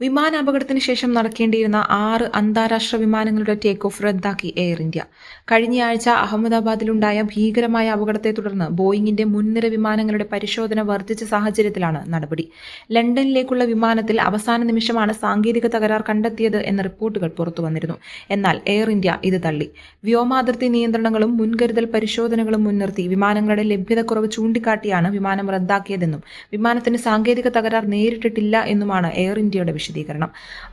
വിമാനാപകടത്തിന് ശേഷം നടക്കേണ്ടിയിരുന്ന ആറ് അന്താരാഷ്ട്ര വിമാനങ്ങളുടെ ടേക്ക് ഓഫ് റദ്ദാക്കി എയർ ഇന്ത്യ കഴിഞ്ഞയാഴ്ച അഹമ്മദാബാദിലുണ്ടായ ഭീകരമായ അപകടത്തെ തുടർന്ന് ബോയിങ്ങിന്റെ മുൻനിര വിമാനങ്ങളുടെ പരിശോധന വർദ്ധിച്ച സാഹചര്യത്തിലാണ് നടപടി. ലണ്ടനിലേക്കുള്ള വിമാനത്തിൽ അവസാന നിമിഷമാണ് സാങ്കേതിക തകരാർ കണ്ടെത്തിയത് എന്ന റിപ്പോർട്ടുകൾ പുറത്തുവന്നിരുന്നു എന്നാൽ എയർ ഇന്ത്യ ഇത് തള്ളി. വ്യോമാതിർത്തി നിയന്ത്രണങ്ങളും മുൻകരുതൽ പരിശോധനകളും മുൻനിർത്തി വിമാനങ്ങളുടെ ലഭ്യതക്കുറവ് ചൂണ്ടിക്കാട്ടിയാണ് വിമാനം റദ്ദാക്കിയതെന്നും വിമാനത്തിന് സാങ്കേതിക തകരാർ നേരിട്ടിട്ടില്ല എന്നുമാണ് എയർ ഇന്ത്യയുടെ വിശദീകരണം.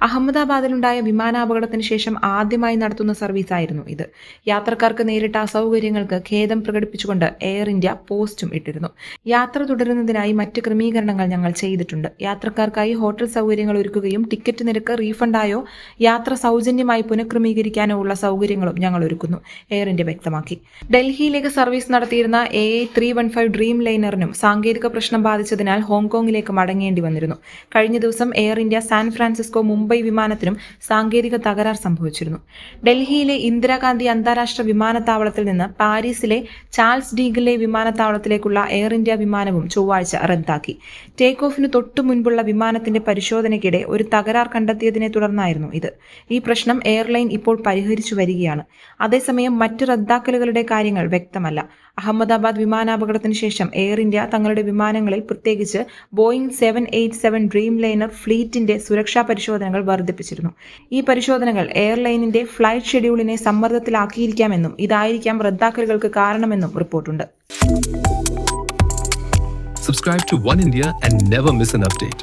അഹമ്മദാബാദിലുണ്ടായ വിമാനാപകടത്തിന് ശേഷം ആദ്യമായി നടത്തുന്ന സർവീസായിരുന്നു ഇത്. യാത്രക്കാർക്ക് നേരിട്ട അസൗകര്യങ്ങൾക്ക് ഖേദം പ്രകടിപ്പിച്ചുകൊണ്ട് എയർ ഇന്ത്യ പോസ്റ്റും ഇട്ടിരുന്നു. യാത്ര തുടരുന്നതിനായി മറ്റ് ക്രമീകരണങ്ങൾ ഞങ്ങൾ ചെയ്തിട്ടുണ്ട്. യാത്രക്കാർക്കായി ഹോട്ടൽ സൗകര്യങ്ങൾ ഒരുക്കുകയും ടിക്കറ്റ് നിരക്ക് റീഫണ്ടായോ യാത്ര സൗജന്യമായി പുനഃക്രമീകരിക്കാനോ ഉള്ള സൗകര്യങ്ങളും ഞങ്ങൾ ഒരുക്കുന്നു എയർ ഇന്ത്യ വ്യക്തമാക്കി. ഡൽഹിയിലേക്ക് സർവീസ് നടത്തിയിരുന്ന A A three one five dream ലൈനറിനും സാങ്കേതിക പ്രശ്നം ബാധിച്ചതിനാൽ ഹോങ്കോങ്ങിലേക്ക് മടങ്ങേണ്ടി വന്നിരുന്നു. കഴിഞ്ഞ ദിവസം air India San Francisco Mumbai വിമാനത്തിനും സാങ്കേതിക തകരാർ സംഭവിച്ചിരുന്നു. ഡൽഹിയിലെ ഇന്ദിരാഗാന്ധി അന്താരാഷ്ട്ര വിമാനത്താവളത്തിൽ നിന്ന് പാരീസിലെ ചാൾസ് ഡീഗലെ വിമാനത്താവളത്തിലേക്കുള്ള എയർ ഇന്ത്യ വിമാനവും ചൊവ്വാഴ്ച റദ്ദാക്കി. ടേക്ക് ഓഫിന് തൊട്ടു മുൻപുള്ള വിമാനത്തിന്റെ പരിശോധനയ്ക്കിടെ ഒരു തകരാർ കണ്ടെത്തിയതിനെ തുടർന്നായിരുന്നു ഇത്. ഈ പ്രശ്നം എയർലൈൻ ഇപ്പോൾ പരിഹരിച്ചു വരികയാണ്. അതേസമയം മറ്റ് റദ്ദാക്കലുകളുടെ കാര്യങ്ങൾ വ്യക്തമല്ല. അഹമ്മദാബാദ് വിമാനാപകടത്തിന് ശേഷം എയർ ഇന്ത്യ തങ്ങളുടെ വിമാനങ്ങളിൽ പ്രത്യേകിച്ച് Boeing seven eight seven dreamliner ഫ്ലീറ്റിന്റെ സുരക്ഷാ പരിശോധനകൾ വർദ്ധിപ്പിച്ചിരുന്നു ഈ പരിശോധനകൾ എയർലൈനിന്റെ ഫ്ലൈറ്റ് ഷെഡ്യൂളിനെ സമ്മർദ്ദത്തിലാക്കിയിരിക്കാമെന്നും ഇതായിരിക്കാം റദ്ദാക്കലുകൾക്ക് കാരണമെന്നും റിപ്പോർട്ടുണ്ട് Subscribe to One India and never miss an update.